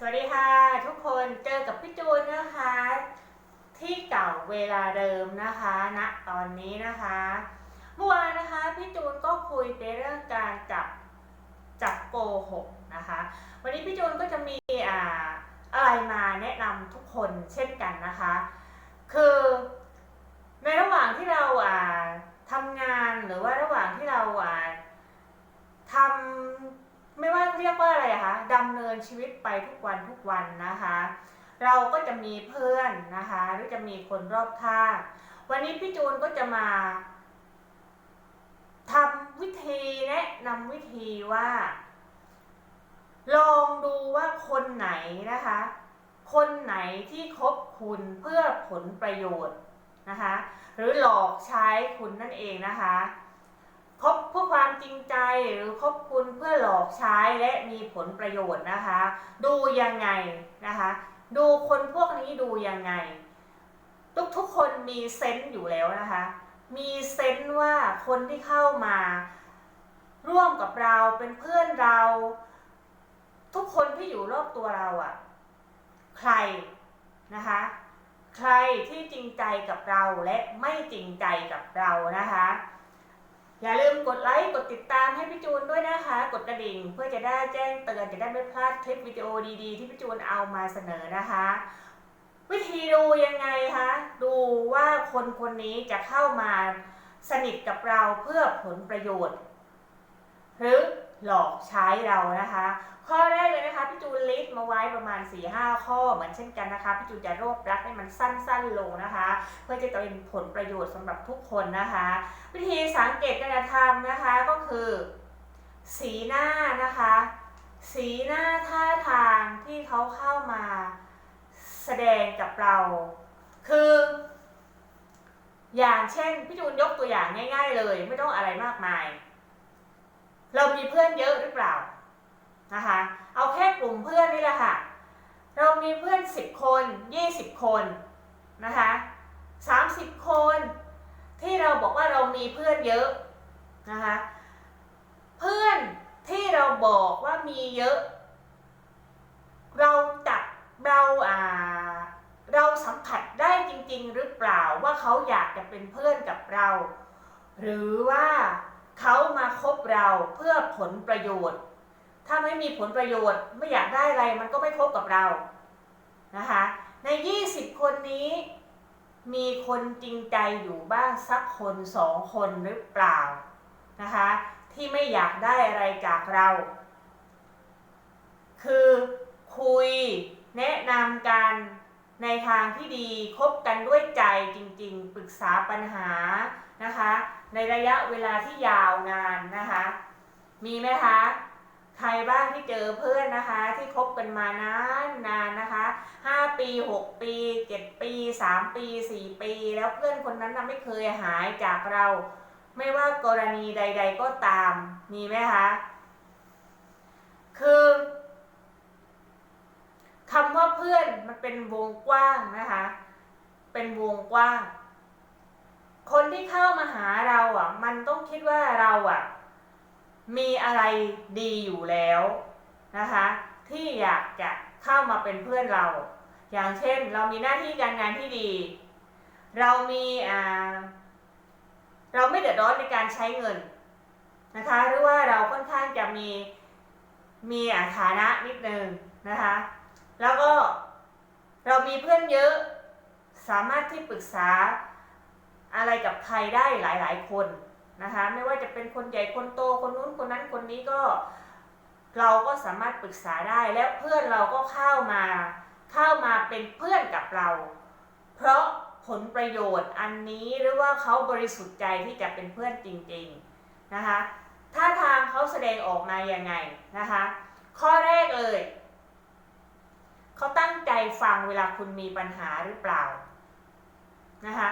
สวัสดีค่ะทุกคนเจอกับพี่จูนนะคะ ที่เก่าเวลาเดิมนะคะณตอนนี้นะคะเมื่อวานนะคะพี่จูนก็คุยในเรื่องการจับจับโกหกนะคะ วันนี้พี่จูนก็จะมีอ่าอะไรมาแนะนำทุกคนเช่นกันนะคะ คือในระหว่างที่เราอ่าทำงานหรือว่าระหว่างที่เราอ่าทำ ไม่ว่าเรียกว่าอะไรอะคะ ดำเนินชีวิตไปทุกวันทุกวันนะคะ เราก็จะมีเพื่อนนะคะหรือจะมีคนรอบข้างวันนี้พี่จูนก็จะมาทำวิธีแนะนำวิธีว่า ลองดูว่าคนไหนนะคะ คนไหนที่คบคุณเพื่อผลประโยชน์นะคะ หรือหลอกใช้คุณนั่นเองนะคะ คบเพื่อความจริงใจหรือคบคุณเพื่อหลอกใช้และมีผลประโยชน์นะคะ ดูยังไงนะคะ ดูคนพวกนี้ดูยังไง ทุกทุกคนมีเซนต์อยู่แล้วนะคะ มีเซนต์ว่าคนที่เข้ามา ร่วมกับเราเป็นเพื่อนเรา ทุกคนที่อยู่รอบตัวเราอะ่ะ ใครนะคะ ใครที่จริงใจกับเราและไม่จริงใจกับเรานะคะ อย่าลืมกดไลค์ กดติดตามให้พี่จูนด้วยนะคะ กดกระดิ่งเพื่อจะได้แจ้งเตือนจะได้ไม่พลาดคลิปวิดีโอดีๆ ที่พี่จูนเอามาเสนอนะคะ วิธีดูยังไงคะ ดูว่าคนคนนี้จะเข้ามาสนิทกับเราเพื่อผลประโยชน์ หรือ หลอกใช้เรานะคะ ข้อแรกเลยนะคะพี่จูนลิสต์มาไว้ประมาณ 4-5 ข้อเหมือนเช่นกันนะคะพี่จูนจะรวบรัดให้มันสั้นๆลงนะคะ เพื่อจะเป็นผลประโยชน์สำหรับทุกคนนะคะ วิธีสังเกตการกระทำนะคะก็คือ สีหน้านะคะ สีหน้าท่าทางที่เขาเข้ามาแสดงกับเรา คือ อย่างเช่นพี่จูนยกตัวอย่างง่าย ๆ เลยไม่ต้องอะไรมากมาย เรามีเพื่อนเยอะหรือเปล่านะคะ เอาแค่กลุ่มเพื่อนนี่แหละค่ะ เรามีเพื่อน10คน20คนนะคะ30คน ที่เราบอกว่าเรามีเพื่อนเยอะนะคะเพื่อนที่เราบอกว่ามีเยอะ เราจับเราอ่าเราสัมผัสได้จริงๆ หรือเปล่าว่าเขาอยากจะเป็นเพื่อนกับเรา หรือว่า เขามาคบเราเพื่อผลประโยชน์ ถ้าไม่มีผลประโยชน์ไม่อยากได้อะไรมันก็ไม่คบกับเรานะคะ ใน 20 คนนี้ มีคนจริงใจอยู่บ้างสักคนสองคนหรือเปล่านะคะ ที่ไม่อยากได้อะไรจากเรา คือคุยแนะนำกันในทางที่ดีคบกันด้วยใจจริง ๆ ปรึกษาปัญหา นะคะ ในระยะเวลาที่ยาวนานนะคะ มีไหมคะใครบ้างที่เจอเพื่อนนะคะ ที่คบกันมานานนานนะคะ5ปี6ปี7ปี3ปี4ปี แล้วเพื่อนคนนั้นนะไม่เคยหายจากเรา ไม่ว่ากรณีใด ๆก็ตาม มีไหมคะคือคำว่าเพื่อนมันเป็นวงกว้างนะคะ เป็นวงกว้าง คนที่เข้ามาหาเราอะ มันต้องคิดว่าเราอะ มีอะไรดีอยู่แล้วนะคะ ที่อยากจะเข้ามาเป็นเพื่อนเรา อย่างเช่น เรามีหน้าที่การงานที่ดี เรามีอ่าเราไม่เดือดร้อนในการใช้เงินนะคะ หรือว่าเราค่อนข้างจะมีมีฐานะนิดนึงนะคะ แล้วก็เรามีเพื่อนเยอะสามารถที่ปรึกษา อะไรกับใครได้หลาย ๆ คนนะคะไม่ว่าจะเป็นคนใหญ่คนโตคนนู้นคนนั้นคนนี้ก็เราก็สามารถปรึกษาได้และเพื่อนเราก็เข้ามาเข้ามาเป็นเพื่อนกับเรา เพราะผลประโยชน์อันนี้หรือว่าเขาบริสุทธิ์ใจที่จะเป็นเพื่อนจริงๆนะคะท่าทางเขาแสดงออกมายังไงนะคะข้อแรกเลยเขาตั้งใจฟังเวลาคุณมีปัญหาหรือเปล่านะคะ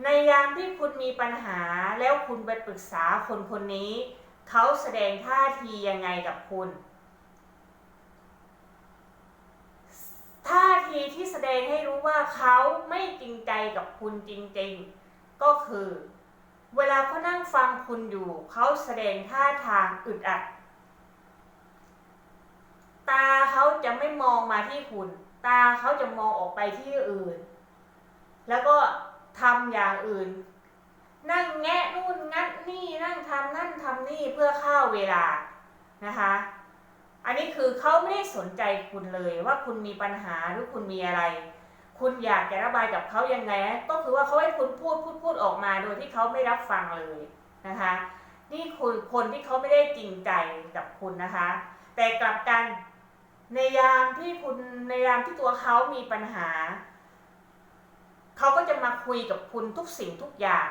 ในยามที่คุณมีปัญหาแล้วคุณไปปรึกษาคนคนนี้ เขาแสดงท่าทียังไงกับคุณ ท่าทีที่แสดงให้รู้ว่าเขาไม่จริงใจกับคุณจริงๆ ก็คือ เวลาเขานั่งฟังคุณอยู่ เขาแสดงท่าทางอึดอัด ตาเขาจะไม่มองมาที่คุณ ตาเขาจะมองออกไปที่อื่น แล้วก็ ทำอย่างอื่น นั่งแงะนู่นงัดนี่นั่งทำนั่นทำนี่เพื่อฆ่าเวลานะคะ อันนี้คือเขาไม่ได้สนใจคุณเลยว่าคุณมีปัญหาหรือคุณมีอะไร คุณอยากจะระบายกับเขายังไง ก็คือว่าเขาให้คุณพูดพูดพูดออกมาโดยที่เขาไม่รับฟังเลยนะคะ นี่คือคนที่เขาไม่ได้จริงใจกับคุณนะคะ แต่กลับกันในยามที่คุณในยามที่ตัวเขามีปัญหา เขาก็จะมาคุยกับคุณทุกสิ่งทุกอย่าง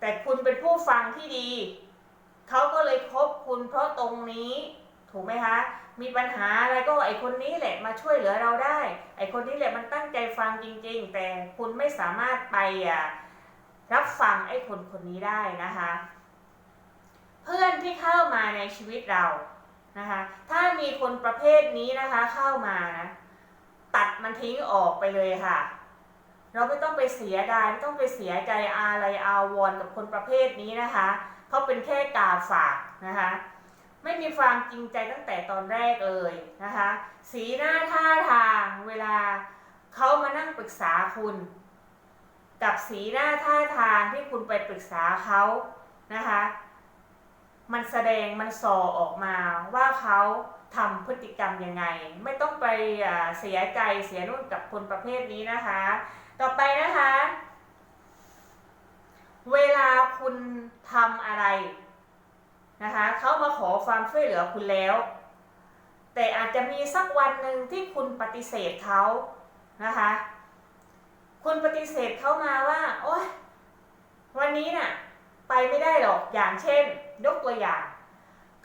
แต่คุณเป็นผู้ฟังที่ดี เขาก็เลยคบคุณเพราะตรงนี้ ถูกไหมคะ มีปัญหาอะไรก็ไอคนนี้แหละมาช่วยเหลือเราได้ ไอคนนี้แหละมันตั้งใจฟังจริง ๆ แต่คุณไม่สามารถไปอะรับฟังไอ้คนคนนี้ได้นะคะ เพื่อนที่เข้ามาในชีวิตเรานะคะ ถ้ามีคนประเภทนี้นะคะเข้ามานะตัดมันทิ้งออกไปเลยค่ะ เราไม่ต้องไปเสียดายไม่ต้องไปเสียใจอะไรอาวรกับคนประเภทนี้นะคะเขาเป็นแค่กาฝากนะคะไม่มีความจริงใจตั้งแต่ตอนแรกเลยนะคะ สีหน้าท่าทางเวลาเขามานั่งปรึกษาคุณ กับสีหน้าท่าทางที่คุณไปปรึกษาเขานะคะ มันแสดงมันส่อออกมาว่าเขาทำพฤติกรรมยังไง ไม่ต้องไปเสียใจเสียนุ่นกับคนประเภทนี้นะคะต่อไปนะคะ เวลาคุณทำอะไรนะคะเขามาขอความช่วยเหลือคุณแล้ว แต่อาจจะมีสักวันหนึ่งที่คุณปฏิเสธเขานะคะ คุณปฏิเสธเขามาว่าโอ๊ยวันนี้น่ะไปไม่ได้หรอกอย่างเช่น ยกตัวอย่าง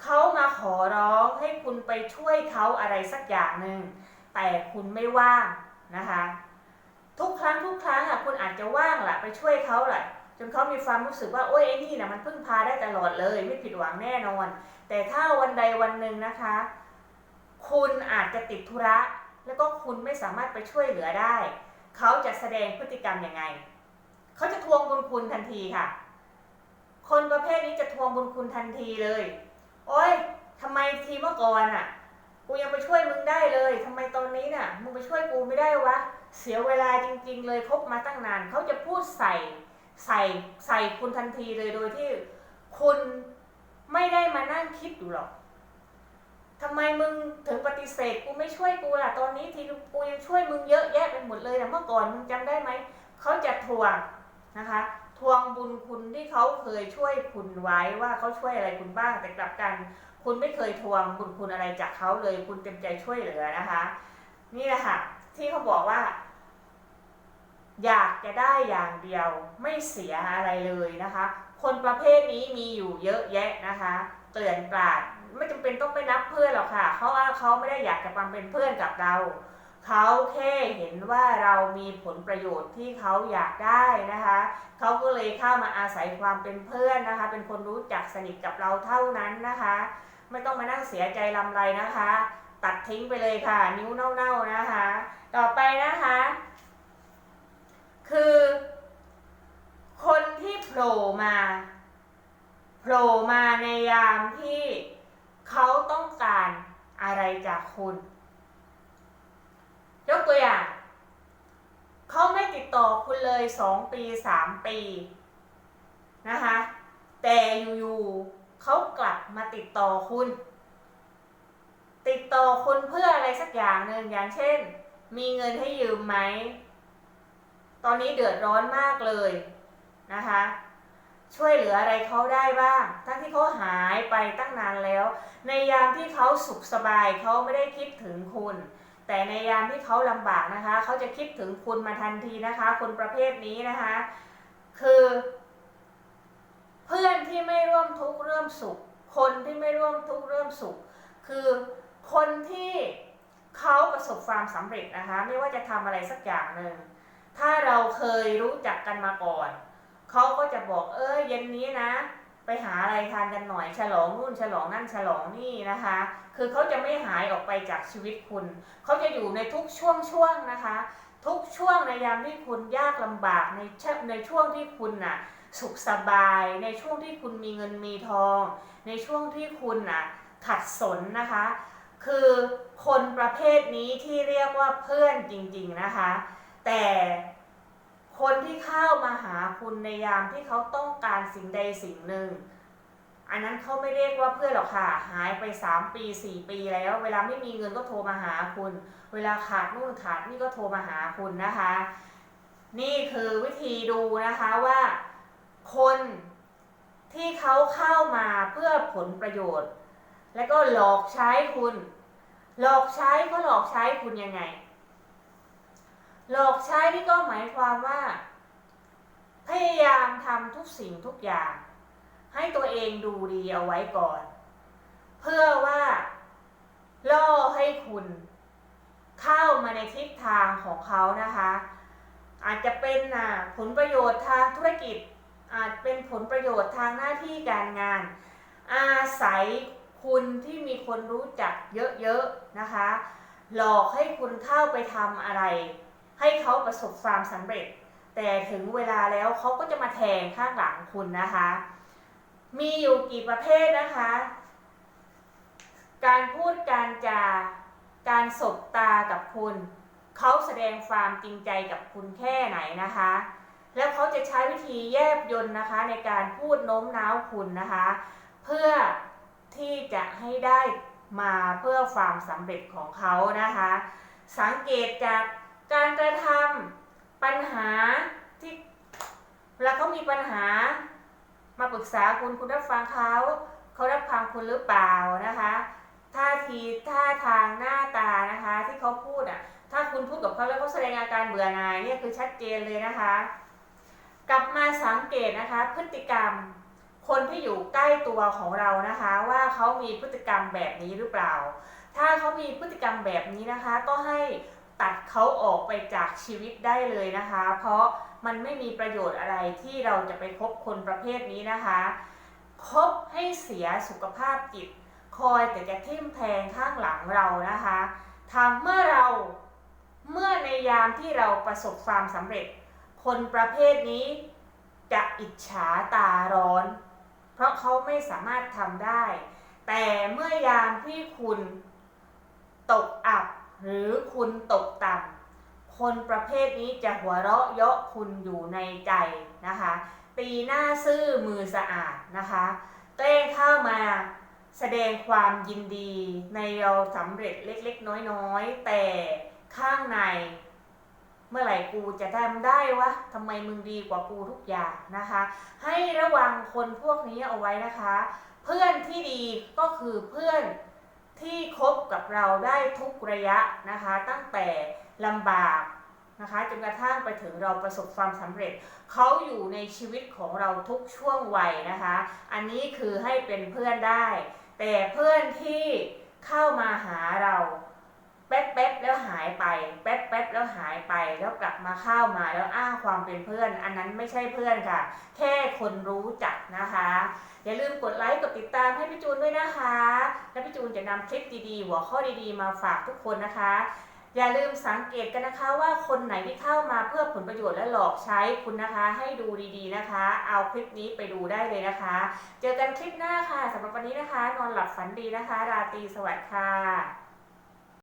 เขามาขอร้องให้คุณไปช่วยเขาอะไรสักอย่างหนึ่งแต่คุณไม่ว่างนะคะ ทุกครั้งทุกครั้งอะคุณอาจจะว่างแหละไปช่วยเขาแหละจนเขามีความรู้สึกว่าโอ้ยไอ้นี่นะมันพึ่งพาได้ตลอดเลย ไม่ผิดหวังแน่นอน แต่ถ้าวันใดวันหนึ่งนะคะ คุณอาจจะติดธุระ แล้วก็คุณไม่สามารถไปช่วยเหลือได้ เขาจะแสดงพฤติกรรมยังไง เขาจะทวงบุญคุณทันทีค่ะ คนประเภทนี้จะทวงบุญคุณทันทีเลย โอ๊ยทำไมทีเมื่อก่อนอะ กูยังไปช่วยมึงได้เลยทำไมตอนนี้น่ะ มึงไปช่วยกูไม่ได้วะ เสียเวลาจริง ๆ เลยคบมาตั้งนานเขาจะพูดใส่ใส่ใส่คุณทันทีเลยโดยที่คุณไม่ได้มานั่งคิดดูหรอกทำไมมึงถึงปฏิเสธกูไม่ช่วยกูล่ะตอนนี้ทีกูยังช่วยมึงเยอะแยะไปหมดเลยนะเมื่อก่อนมึงจำได้ไหมเขาจะทวงนะคะทวงบุญคุณที่เขาเคยช่วยคุณไว้ว่าเขาช่วยอะไรคุณบ้างแต่กลับกัน คุณไม่เคยทวงบุญคุณอะไรจากเขาเลย คุณเต็มใจช่วยเหลือนะคะ นี่แหละค่ะ ที่เขาบอกว่า อยากจะได้อย่างเดียวไม่เสียอะไรเลยนะคะ คนประเภทนี้มีอยู่เยอะแยะนะคะเกลื่อนกลาดไม่จำเป็นต้องไปนับเพื่อนหรอกค่ะเขาว่าเขาไม่ได้อยากจะมาเป็นเพื่อนกับเราเขาแค่เห็นว่าเรามีผลประโยชน์ที่เขาอยากได้นะคะเขาก็เลยเข้ามาอาศัยความเป็นเพื่อนนะคะ เป็นคนรู้จักสนิทกับเราเท่านั้นนะคะ ไม่ต้องมานั่งเสียใจลำไรนะคะ ตัดทิ้งไปเลยค่ะ นิ้วเน่าๆนะคะ ต่อไปนะคะ คือ คนที่โผล่มาโผล่มาในยามที่เขาต้องการอะไรจากคุณ ยกตัวอย่าง เขาไม่ติดต่อคุณเลยสองปีสามปีนะคะ แต่อยู่ๆเขากลับมาติดต่อคุณ ติดต่อคุณเพื่ออะไรสักอย่างหนึ่งอย่างเช่น มีเงินให้ยืมไหม ตอนนี้เดือดร้อนมากเลยนะคะ ช่วยเหลืออะไรเขาได้บ้าง ทั้งที่เขาหายไปตั้งนานแล้ว ในยามที่เขาสุขสบายเขาไม่ได้คิดถึงคุณ แต่ในยามที่เขาลำบากนะคะ เขาจะคิดถึงคุณมาทันทีนะคะ คนประเภทนี้นะคะ คือ เพื่อนที่ไม่ร่วมทุกข์ร่วมสุข คนที่ไม่ร่วมทุกข์ร่วมสุข คือ คนที่เขาประสบความสำเร็จนะคะ ไม่ว่าจะทำอะไรสักอย่างหนึ่งถ้าเราเคยรู้จักกันมาก่อน เขาก็จะบอกเออเย็นนี้นะ ไปหาอะไรทานกันหน่อย ฉลองนู่นฉลองนั่นฉลองนี่นะคะ คือเขาจะไม่หายออกไปจากชีวิตคุณ เขาจะอยู่ในทุกช่วงช่วงนะคะ ทุกช่วงในยามที่คุณยากลำบากในในช่วงที่คุณน่ะสุขสบาย ในช่วงที่คุณมีเงินมีทอง ในช่วงที่คุณน่ะขัดสนนะคะ คือคนประเภทนี้ที่เรียกว่าเพื่อนจริง ๆนะคะ แต่คนที่เข้ามาหาคุณในยามที่เขาต้องการสิ่งใดสิ่งหนึ่ง อันนั้นเขาไม่เรียกว่าเพื่อนหรอกค่ะ หายไป 3 ปี 4 ปีแล้ว เวลาไม่มีเงินก็โทรมาหาคุณ เวลาขาดนู่นขาดนี่ก็โทรมาหาคุณนะคะ นี่คือวิธีดูนะคะว่าคนที่เขาเข้ามาเพื่อผลประโยชน์ แล้วก็หลอกใช้คุณ หลอกใช้ก็หลอกใช้คุณยังไง หลอกใช้นี่ก็หมายความว่า พยายามทำทุกสิ่งทุกอย่าง ให้ตัวเองดูดีเอาไว้ก่อน เพื่อว่าล่อให้คุณ เข้ามาในทิศทางของเขานะคะ อาจจะเป็นอะผลประโยชน์ทางธุรกิจ อาจเป็นผลประโยชน์ทางหน้าที่การงาน อาศัย คุณที่มีคนรู้จักเยอะๆนะคะ หลอกให้คุณเข้าไปทำอะไร ให้เขาประสบความสำเร็จ แต่ถึงเวลาแล้วเขาก็จะมาแทงข้างหลังคุณนะคะ มีอยู่กี่ประเภทนะคะ การพูดการจาการสบตากับคุณ เขาแสดงความจริงใจกับคุณแค่ไหนนะคะแล้วเขาจะใช้วิธีแยบยนนะคะในการพูดโน้มน้าวคุณนะคะ เพื่อ ที่จะให้ได้มาเพื่อความสำเร็จของเขานะคะ สังเกตจากการกระทำปัญหาที่เวลาเขามีปัญหา มาปรึกษาคุณคุณรับฟังเขาเขารับฟังคุณหรือเปล่านะคะท่าทีท่าทางหน้าตานะคะ ที่เขาพูดอะถ้าคุณพูดกับเขาแล้วเขาแสดงอาการเบื่อหน่ายเนี่ยคือชัดเจนเลยนะคะ กลับมาสังเกตนะคะ พฤติกรรม คนที่อยู่ใกล้ตัวของเรานะคะ ว่าเขามีพฤติกรรมแบบนี้หรือเปล่า ถ้าเขามีพฤติกรรมแบบนี้นะคะ ก็ให้ตัดเขาออกไปจากชีวิตได้เลยนะคะ เพราะมันไม่มีประโยชน์อะไรที่เราจะไปคบคนประเภทนี้นะคะคบให้เสียสุขภาพจิต คอยแต่จะทิ่มแทงข้างหลังเรานะคะทำเมื่อเราเมื่อในยามที่เราประสบความสำเร็จ คนประเภทนี้จะอิจฉาตาร้อน เพราะเขาไม่สามารถทำได้ แต่เมื่อยามที่คุณตกอับหรือคุณตกต่ำคนประเภทนี้จะหัวเราะเยาะคุณอยู่ในใจนะคะ ตีหน้าซื่อมือสะอาดนะคะแกล้เข้ามาแสดงความยินดีในเราสำเร็จเล็กๆ น้อยๆ แต่ข้างใน เมื่อไหร่กูจะทำได้วะทำไมมึงดีกว่ากูทุกอย่างนะคะ ให้ระวังคนพวกนี้เอาไว้นะคะ เพื่อนที่ดีก็คือเพื่อนที่คบกับเราได้ทุกระยะนะคะ ตั้งแต่ลำบากนะคะจนกระทั่งไปถึงเราประสบความสำเร็จ เขาอยู่ในชีวิตของเราทุกช่วงวัยนะคะ อันนี้คือให้เป็นเพื่อนได้ แต่เพื่อนที่เข้ามาหาเรา แป๊บแป๊บๆแล้วหายไป แป๊บแป๊บๆแล้วหายไป แล้วกลับมาเข้ามาแล้วอ้างความเป็นเพื่อน อันนั้นไม่ใช่เพื่อนค่ะ แค่คนรู้จักนะคะ อย่าลืมกดไลค์กดติดตามให้พี่จูนด้วยนะคะ และพี่จูนจะนำคลิปดีๆ หัวข้อดีๆ มาฝากทุกคนนะคะ อย่าลืมสังเกตกันนะคะว่าคนไหนที่เข้ามาเพื่อผลประโยชน์และหลอกใช้คุณนะคะ ให้ดูดีๆนะคะ เอาคลิปนี้ไปดูได้เลยนะคะ เจอกันคลิปหน้าค่ะสำหรับวันนี้นะคะ นอนหลับฝันดีนะคะ ราตรีสวัสดิ์ค่ะ